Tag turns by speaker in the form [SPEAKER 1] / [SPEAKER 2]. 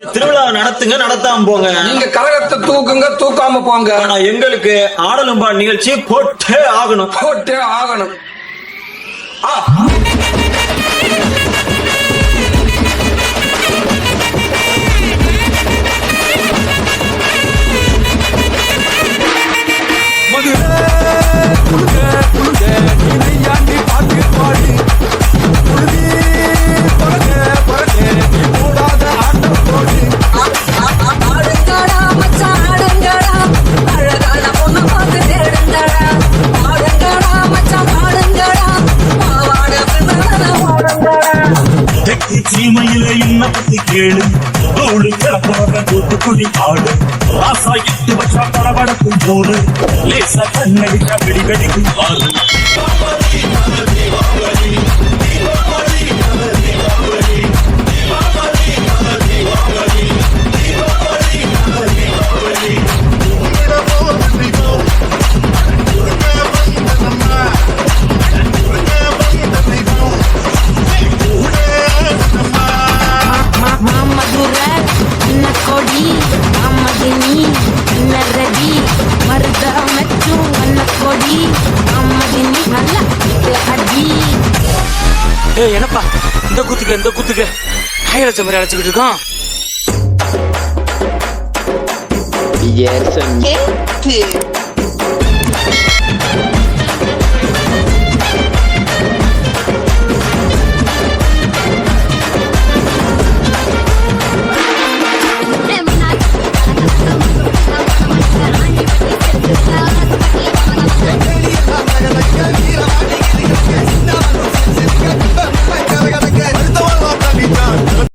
[SPEAKER 1] திருவிழா நடத்துங்க நடத்தாம போங்க.
[SPEAKER 2] நீங்க கரகத்தை தூக்குங்க தூக்காம போங்க.
[SPEAKER 1] ஆனா எங்களுக்கு ஆடலும்பா நிகழ்ச்சி போட்டே ஆகணும்.
[SPEAKER 2] போட்டே ஆகணும். ஆ,
[SPEAKER 3] சீமையில என்ன பத்தி கேளு. தோடு கிளப்பாக தூத்துக்குடி ஆடு. ராசா எட்டு வச்சா படபடக்கும் போது லேசா கண்ணடிச்சா வெடி வெடிக்கும் ஆறு
[SPEAKER 4] ரவி மருத மெச்சும் அன்ன கொடி அம்மதினி நல்ல அடி.
[SPEAKER 5] ஏய் என்னப்பா? இந்த குத்துக்கு இந்த குத்துக்கு. கையில மாதிரி அழைச்சிக்கிட்டு இருக்கோம்.
[SPEAKER 6] Yes, and